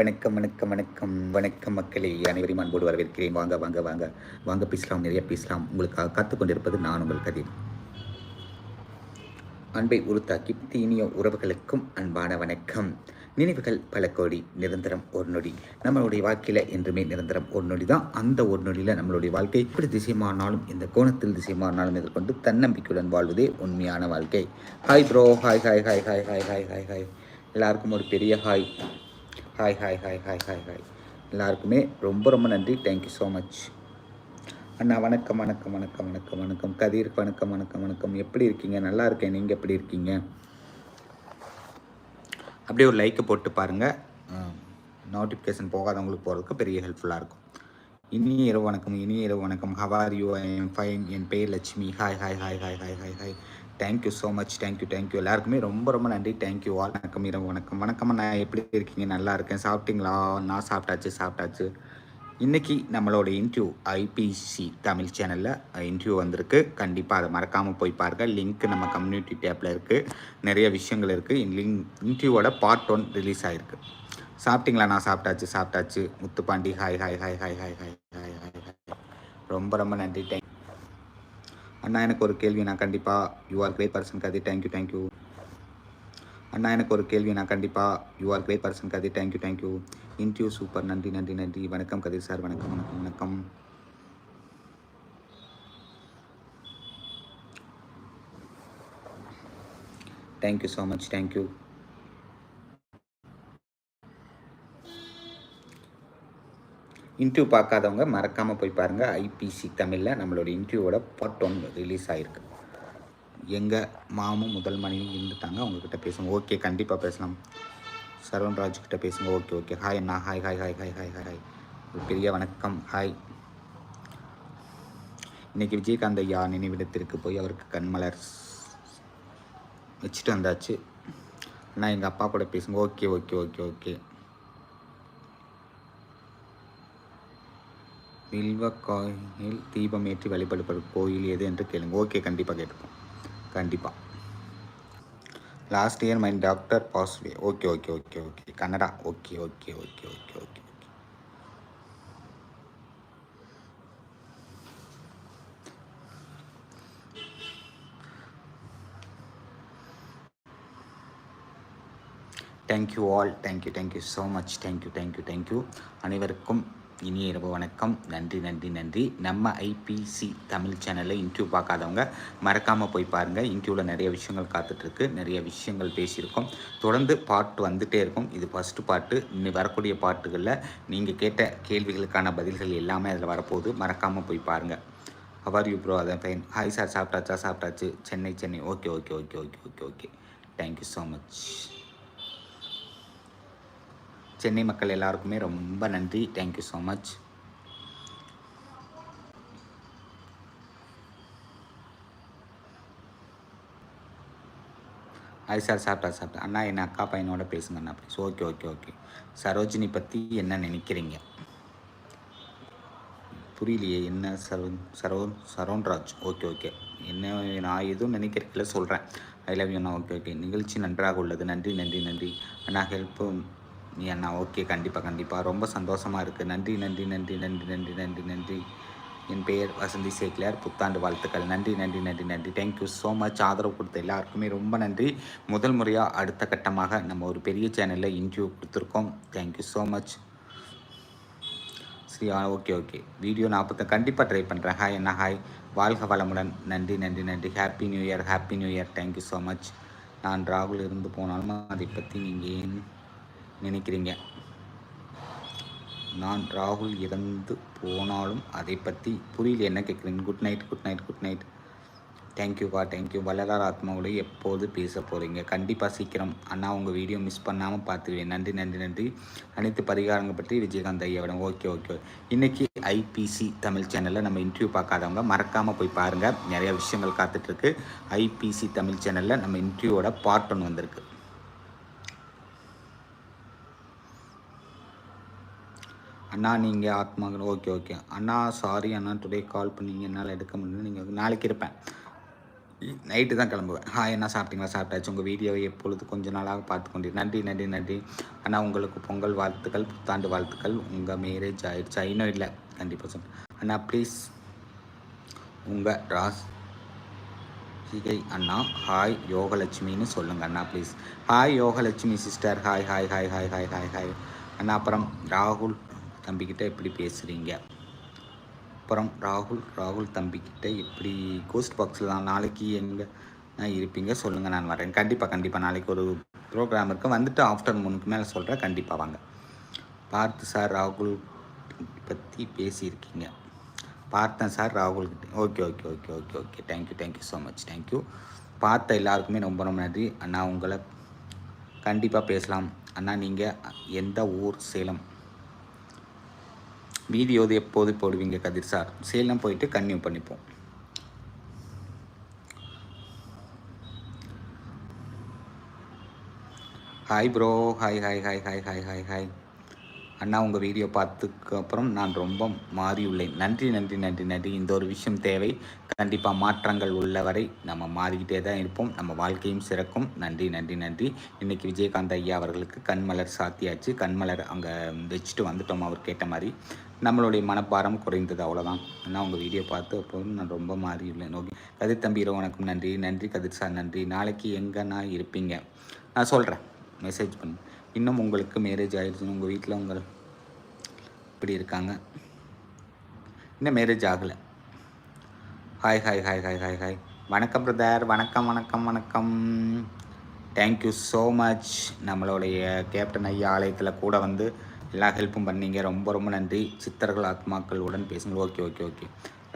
வணக்கம் வணக்கம் வணக்கம். வணக்கம் மக்களே. அனைவரையும் அன்போடு வரவேற்கிறேன். வாங்க வாங்க வாங்க. வாங்க பேசலாம். நிறைய பேசலாம். உங்களுக்காக காத்துக்கொண்டிருப்பது நான் உங்கள் கதிர். அன்பை உருத்தாக்கி தீனிய உறவுகளுக்கும் அன்பான வணக்கம். நினைவுகள் பல கோடி நிரந்தரம் ஒரு நொடி. நம்மளுடைய வாழ்க்கையில் என்றுமே நிரந்தரம் ஒரு நொடி தான். அந்த ஒரு நொடியில் நம்மளுடைய வாழ்க்கை எப்படி திசை மாறினாலும் இந்த கோணத்தில் திசை மாறினாலும் எதிர்கொண்டு தன்னம்பிக்கையுடன் வாழ்வதே உண்மையான வாழ்க்கை. Hi bro hi hi hi hi hi hi hi hi எல்லாருக்கும் ஒரு பெரிய hi hi hi hi hi hi hi எல்லாருக்குமே ரொம்ப ரொம்ப நன்றி. தேங்க்யூ ஸோ மச் அண்ணா வணக்கம் வணக்கம் வணக்கம் வணக்கம் வணக்கம். கதிர் வணக்கம் வணக்கம் வணக்கம். எப்படி இருக்கீங்க? நல்லா இருக்கேன். நீங்கள் எப்படி இருக்கீங்க? அப்படியே ஒரு லைக்கை போட்டு பாருங்கள் நோட்டிஃபிகேஷன் போகாதவங்களுக்கு போகிறதுக்கு பெரிய ஹெல்ப்ஃபுல்லாக இருக்கும். இனிய இரவு வணக்கம் இனிய இரவு வணக்கம். How are you I am fine என் பேர் Lakshmi. Hi hi hi hi hi hi hi thank you so much thank you thank you எல்லாருக்குமே ரொம்ப ரொம்ப நன்றி. தேங்க்யூ ஆல் வணக்கம் இரவு வணக்கம். வணக்கம் நான் எப்படி இருக்கீங்க? நல்லா இருக்கேன். சாப்பிட்டீங்களா? நான் சாப்பிட்டாச்சு சாப்பிட்டாச்சு. இன்றைக்கி நம்மளோட இன்டர்வியூ ஐபிசி தமிழ் சேனலில் இன்டர்வியூ வந்திருக்கு. கண்டிப்பாக அதை மறக்காமல் போய் பாருங்க. லிங்க் நம்ம கம்யூனிட்டி டேப்பில் இருக்குது நிறைய விஷயங்கள் இருக்குது லிங்க் இன்டர்வியூவோட பார்ட் ஒன் ரிலீஸ் ஆகிருக்கு சாப்பிட்டீங்களா? நான் சாப்பிட்டாச்சு சாப்பிட்டாச்சு. Muthupandi hi hi hi hi hi hi hi hi hi ரொம்ப ரொம்ப நன்றி. தேங்க் அண்ணா எனக்கு ஒரு கேள்வி. நான் கண்டிப்பாக you are great person Kathi. Thank you thank you அண்ணா எனக்கு ஒரு கேள்வி. நான் கண்டிப்பாக you are great person Kathi. Thank you thank you இன்ட்யூ super நன்றி நன்றி நன்றி. வணக்கம் கதிர் சார். வணக்கம் வணக்கம் வணக்கம். Thank you so much thank you interview பார்க்காதவங்க மறக்காமல் போய் பாருங்கள் ஐபிசி தமிழில் நம்மளோட இன்டர்வியூவோட பார்ட் ஒன் ரிலீஸ் ஆகிருக்கு எங்கள் மாமும் முதல் மனைவி இருந்துட்டாங்க. அவங்கக்கிட்ட பேசுங்க. ஓகே கண்டிப்பாக பேசலாம். சரவண் ராஜ்கிட்ட பேசுங்க. ஓகே ஓகே ஹாய் அண்ணா. Hi hi hi hi hi hi ஒரு பெரிய வணக்கம். ஹாய் இன்றைக்கி விஜயகாந்த் ஐயா நினைவிடத்திற்கு போய் அவருக்கு கண்மலர் வச்சுட்டு வந்தாச்சு. நான் எங்கள் அப்பா கூட பேசுங்க. ஓகே ஓகே ஓகே ஓகே வில்வ கோயில் தீபம் ஏற்றி வழிபடுபடும் கோயில் எது என்று கேளுங்க. ஓகே கண்டிப்பாக கேட்டுப்போம். கண்டிப்பாக last year my doctor passed away okay okay okay okay. Kannada okay okay okay okay okay okay. Thank you all thank you thank you so much thank you thank you thank you அனைவருக்கும் இனிய இரவு வணக்கம். நன்றி நன்றி நன்றி. நம்ம IBC Tamil சேனலில் interview பார்க்காதவங்க மறக்காமல் போய் பாருங்கள் இன்டர்வியூவில் நிறைய விஷயங்கள் காத்துட்ருக்கு. நிறைய விஷயங்கள் பேசியிருக்கோம். தொடர்ந்து பாட்டு வந்துகிட்டே இருக்கும். இது ஃபஸ்ட்டு பாட்டு இன்னும் வரக்கூடிய பாட்டுகளில் நீங்கள் கேட்ட கேள்விகளுக்கான பதில்கள் எல்லாமே அதில் வரப்போகுது. மறக்காமல் போய் பாருங்கள் ஹவர் யூ ப்ரோ அதான் ஃபைன் ஹாய் சார் சாப்பிட்டாச்சா சாப்பிட்டாச்சு Chennai Chennai. Okay okay okay okay okay okay thank you so much Chennai மக்கள் எல்லாருக்குமே ரொம்ப நன்றி. தேங்க்யூ ஸோ மச் அது சார் சாப்பிட்டா சாப்பிட்டா அண்ணா என் அக்கா பையனோட பேசுங்க அண்ணா please okay okay okay Sarojini பற்றி என்ன நினைக்கிறீங்க? புரியலையே என்ன சரோ சரோ சரோன்ராஜ்? ஓகே ஓகே என்ன நான் எதுவும் நினைக்கிறதுல சொல்கிறேன் ஐ லவ் யூ அண்ணா. ஓகே ஓகே நிகழ்ச்சி நன்றாக உள்ளது. நன்றி நன்றி நன்றி. அண்ணா ஹெல்ப்பும் நீ அண்ணா ஓகே கண்டிப்பாக கண்டிப்பாக ரொம்ப சந்தோஷமாக இருக்குது நன்றி நன்றி நன்றி நன்றி நன்றி நன்றி நன்றி. என் பெயர் வசந்தி சேக்லியார் புத்தாண்டு வாழ்த்துக்கள். நன்றி நன்றி நன்றி நன்றி. தேங்க்யூ ஸோ மச் ஆதரவு கொடுத்த எல்லாருக்குமே ரொம்ப நன்றி. முதல் முறையாக அடுத்த கட்டமாக நம்ம ஒரு பெரிய சேனலில் இன்டர்வியூ கொடுத்துருக்கோம். Thank you so much Sri okay okay. Video நாற்பத்த கண்டிப்பாக ட்ரை பண்ணுறேன் ஹாய் என்ன ஹாய் வாழ்க வளமுடன். நன்றி நன்றி நன்றி. Happy new year happy new year thank you so much நான் ராகுல் இருந்து போனாலும் அதை பற்றி நீங்கள் ஏன் நினைக்கிறீங்க? நான் ராகுல் இறந்து போனாலும் அதை பற்றி புரியல. என்ன கேட்குறீங்க good night good night good night தேங்க்யூப்பா தேங்க்யூ வள்ளலார் ஆத்மாவோட எப்போது பேச போகிறீங்க கண்டிப்பாக சீக்கிரம். அண்ணா உங்கள் வீடியோ மிஸ் பண்ணாமல் பார்த்துருவேன் நன்றி நன்றி நன்றி. அனைத்து பரிகாரங்கள் பற்றி விஜயகாந்த் ஐயாவிடம் ஓகே ஓகே இன்றைக்கி ஐபிசி தமிழ் சேனலில் நம்ம இன்டர்வியூ பார்க்காதவங்க மறக்காமல் போய் பாருங்கள் நிறைய விஷயங்கள் காத்துட்ருக்கு ஐபிசி தமிழ் சேனலில் நம்ம இன்டர்வியூவோட பார்ட் ஒன் வந்திருக்கு. அண்ணா நீங்கள் ஆத்மாக்கள். ஓகே ஓகே அண்ணா சாரி அண்ணா டுடே கால் பண்ணீங்க என்னால் எடுக்க முடியல நீங்கள் நாளைக்கு இருப்பேன். நைட்டு தான் கிளம்புவேன். ஹாய் என்ன சாப்பிட்டீங்களா? சாப்பிட்டாச்சு. உங்கள் வீடியோவை எப்பொழுது கொஞ்ச நாளாக பார்த்து கொண்டு நன்றி நன்றி நன்றி. அண்ணா உங்களுக்கு பொங்கல் வாழ்த்துக்கள் புத்தாண்டு வாழ்த்துக்கள். உங்கள் மேரேஜ் ஆயிடுச்சா. இன்னும் இல்லை. கண்டிப்பாக சொல் அண்ணா ப்ளீஸ் உங்கள் ராஸ் சிகை அண்ணா ஹாய் யோகலட்சுமின்னு சொல்லுங்கள் அண்ணா please hi Yogalakshmi sister hi hi hi hi hi hi hi அண்ணா அப்புறம் ராகுல். தம்பிக்கிட்ட எப்படி பேசுகிறீங்க அப்புறம் ராகுல் ராகுல் தம்பிக்கிட்ட எப்படி கோஸ்ட் பாக்ஸில் தான் நாளைக்கு எங்கே இருப்பீங்க சொல்லுங்கள் நான் வரேன். கண்டிப்பாக கண்டிப்பாக நாளைக்கு ஒரு ப்ரோக்ராம் இருக்குது வந்துட்டு ஆஃப்டர்நூனுக்கு மேலே சொல்கிறேன் கண்டிப்பாக வாங்க. பார்த்து சார் ராகுல் பற்றி பேசியிருக்கீங்க. பார்த்தேன் சார் ராகுல் okay okay okay okay okay thank you thank you so much thank you பார்த்த எல்லாருக்குமே ரொம்ப ரொம்ப நன்றி. அண்ணா உங்களை கண்டிப்பாக பேசலாம். அண்ணா நீங்கள் எந்த ஊர் சேலம் வீடியோ எப்போது போடுவீங்க கதிர் சார்? சேலம் போயிட்டு கன்னியூ பண்ணிப்போம். Hi bro hi hi hi hi hi hi hi அண்ணா உங்கள் வீடியோ பார்த்துக்கு அப்புறம் நான் ரொம்ப மாறியுள்ளேன். நன்றி நன்றி நன்றி நன்றி. இந்த ஒரு விஷயம் தேவை. கண்டிப்பாக மாற்றங்கள் உள்ள வரை நம்ம மாறிக்கிட்டே தான் இருப்போம். நம்ம வாழ்க்கையும் சிறக்கும். நன்றி நன்றி நன்றி. இன்றைக்கி விஜயகாந்த் ஐயா அவர்களுக்கு கண்மலர் சாத்தியாச்சு. கண்மலர் அங்கே வச்சுட்டு வந்துட்டோம் அவர் கேட்ட மாதிரி. நம்மளுடைய மனப்பாரம் குறைந்தது. அவ்வளோதான் ஆனால் உங்கள் வீடியோ பார்த்து அப்போ நான் ரொம்ப மாறியுள்ளேன். ஓகே. கதிர் தம்பி வணக்கம். நன்றி நன்றி. கதிர் சார் நன்றி. நாளைக்கு எங்கே நான் இருப்பீங்க? நான் சொல்கிறேன் மெசேஜ் பண்ணு. இன்னும் உங்களுக்கு மேரேஜ் ஆகிடுச்சுன்னு உங்கள் வீட்டில் உங்கள் இப்படி இருக்காங்க. இன்னும் மேரேஜ் ஆகலை. Hi hi hi hi hi hi வணக்கம் பிரதர் வணக்கம் வணக்கம் வணக்கம். தேங்க்யூ ஸோ மச் நம்மளுடைய கேப்டன் ஐயா ஆலயத்தில் கூட வந்து எல்லா ஹெல்ப்பும் பண்ணீங்க. ரொம்ப ரொம்ப நன்றி. சித்தர்கள் ஆத்மாக்களுடன் பேசுங்க. ஓகே ஓகே ஓகே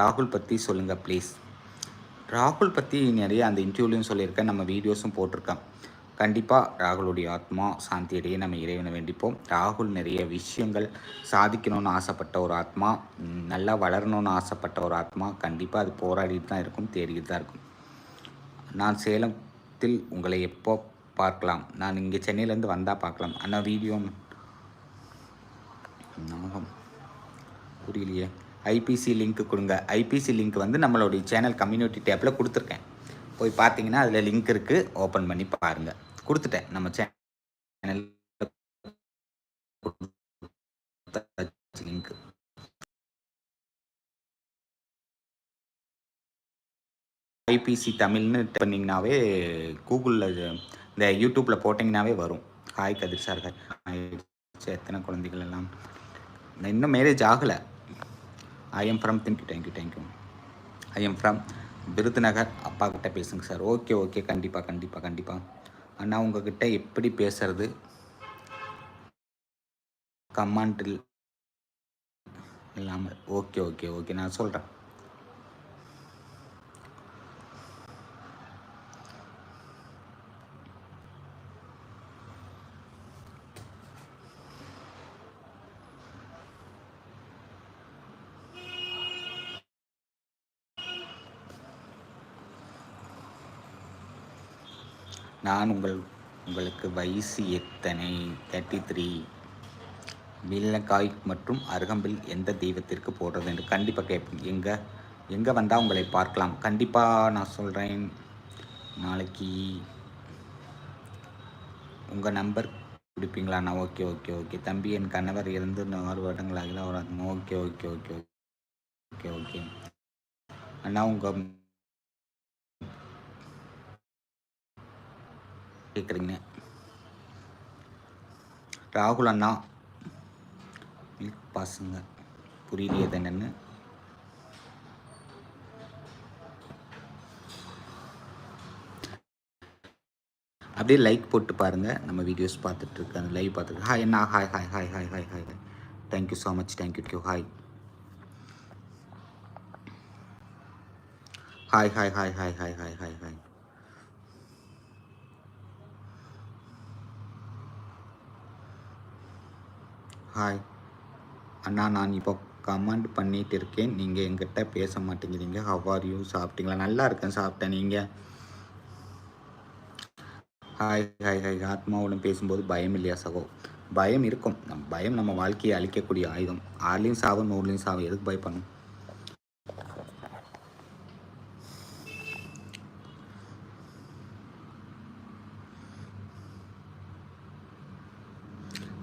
ராகுல் பற்றி சொல்லுங்கள் ப்ளீஸ் ராகுல் பற்றி நிறைய அந்த இன்டர்வியூலையும் சொல்லியிருக்கேன். நம்ம வீடியோஸும் போட்டிருக்கேன். கண்டிப்பாக ராகுலுடைய ஆத்மா சாந்தியடைய நம்ம இறைவனை வேண்டிப்போம். ராகுல் நிறைய விஷயங்கள் சாதிக்கணும்னு ஆசைப்பட்ட ஒரு ஆத்மா நல்லா வளரணும்னு ஆசைப்பட்ட ஒரு ஆத்மா கண்டிப்பாக அது போராடிட்டு தான் இருக்கும் தேடிட்டு தான் இருக்கும். நான் சேலத்தில் உங்களை எப்போ பார்க்கலாம்? நான் இங்கே சென்னையிலேருந்து வந்தால் பார்க்கலாம். ஆனால் வீடியோ நாகம். புரியலையே. ஐபிசி லிங்க் கொடுங்க. ஐபிசி லிங்க் வந்து நம்மளுடைய சேனல் கம்யூனிட்டி டேப்பில் கொடுத்துருக்கேன். போய் பார்த்தீங்கன்னா அதில் லிங்க் இருக்குது ஓப்பன் பண்ணி பாருங்கள் கொடுத்துட்டேன். நம்ம சேனல் லிங்க் ஐபிசி தமிழ்னு பண்ணிங்கனாவே கூகுளில் இந்த யூடியூப்பில் போட்டிங்கனாவே வரும். ஹாய் கதிர் சார் எத்தனை குழந்தைகள் எல்லாம்? இன்னும் மேரேஜ் ஆகலை. I am from thank you thank you thank you I am from Virudhunagar அப்பா கிட்ட பேசுங்க சார். Okay okay. கண்டிப்பாக கண்டிப்பாக கண்டிப்பாக அண்ணா உங்ககிட்ட எப்படி பேசுறது? கமாண்டில் இல்லாமல் ஓகே ஓகே ஓகே. நான் சொல்கிறேன் நான் உங்கள் உங்களுக்கு வயசு எத்தனை? தேர்ட்டி த்ரீ வில்லக்காய் மற்றும் அருகம்பில் எந்த தெய்வத்திற்கு போடுறது என்று கண்டிப்பாக கேட்பேன் எங்கே எங்கே வந்தால் உங்களை பார்க்கலாம். கண்டிப்பாக நான் சொல்கிறேன் நாளைக்கு உங்கள் நம்பர் கொடுப்பீங்களாண்ணா ஓகே ஓகே ஓகே தம்பி என் கணவர் இருந்து ஆறு வருடங்களாக வராங்க okay okay okay okay okay அண்ணா உங்கள் கேட்குறீங்க ராகுல் அண்ணா மில்க் பாசுங்க புரியலையது என்னென்னு அப்படியே லைக் போட்டு பாருங்கள் நம்ம வீடியோஸ் பார்த்துட்ருக்கேன் அந்த லைவ் பார்த்துட்டு ஹாய் என்ன hi hi hi hi hi hi hi thank you so much thank you Q hi hi hi hi hi hi hi hi hi hi அண்ணா நான் இப்போ கமெண்ட் பண்ணிகிட்டு இருக்கேன் நீங்கள் எங்கிட்ட பேச மாட்டேங்கிறீங்க. ஹவ் ஆர் யூ சாப்பிட்டீங்களா? நல்லா இருக்கேன். சாப்பிட்டேன். நீங்கள் ஹாய் ஹாய் ஹாய் ஆத்மாவுடன் பேசும்போது பயம் இல்லையா சகோ? பயம் இருக்கும். நம் பயம் நம்ம வாழ்க்கையை அழிக்கக்கூடிய ஆயுதம். ஆறுலையும் சாவும் நூறுலையும் சாவும். எதுக்கு பயப்படணும்?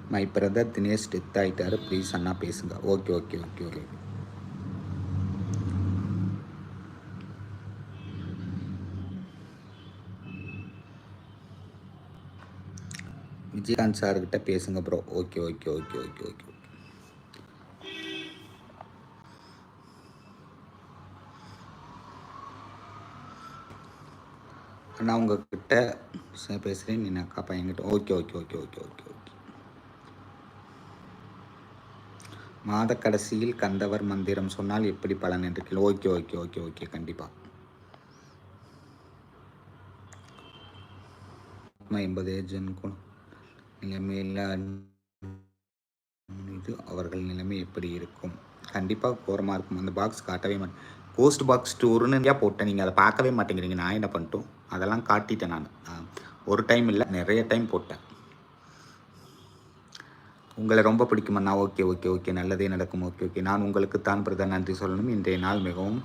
மை பிரதர் தினேஷ் டெத் ஆகிட்டாரு ப்ளீஸ் அண்ணா பேசுங்க. Okay okay okay okay Vijayakanth சார்கிட்ட பேசுங்க bro okay okay okay okay okay okay அண்ணா உங்ககிட்ட பேசுகிறேன் நீ அக்கா பையன்கிட்ட. Okay okay okay okay okay okay மாத கடைசியில் கந்தவர் மந்திரம் சொன்னால் எப்படி பலன் என்று கேள்வி ஓகே ஓகே ஓகே ஓகே கண்டிப்பாக எண்பது ஏஜன் நிலைமையில் இது அவர்கள் நிலைமை எப்படி இருக்கும்? கண்டிப்பாக கோரமாக இருக்கும். அந்த பாக்ஸ் காட்டவே மாட்டேன் போஸ்ட் பாக்ஸ் டூருன்னு ஏன் போட்டேன். நீங்கள் அதை பார்க்கவே மாட்டேங்கிறீங்க. நான் என்ன பண்ணிட்டோம்? அதெல்லாம் காட்டிட்டேன் நான். ஒரு டைம் இல்லை நிறைய டைம் போட்டேன். உங்களை ரொம்ப பிடிக்குமண்ணா ஓகே ஓகே ஓகே. நல்லதே நடக்கும். Okay okay. நான் உங்களுக்கு தான் பிரதர் நன்றி சொல்லணும். இன்றைய நாள் மிகவும்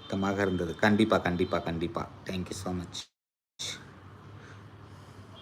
சுத்தமாக இருந்தது. கண்டிப்பாக கண்டிப்பாக கண்டிப்பாக தேங்க்யூ ஸோ மச்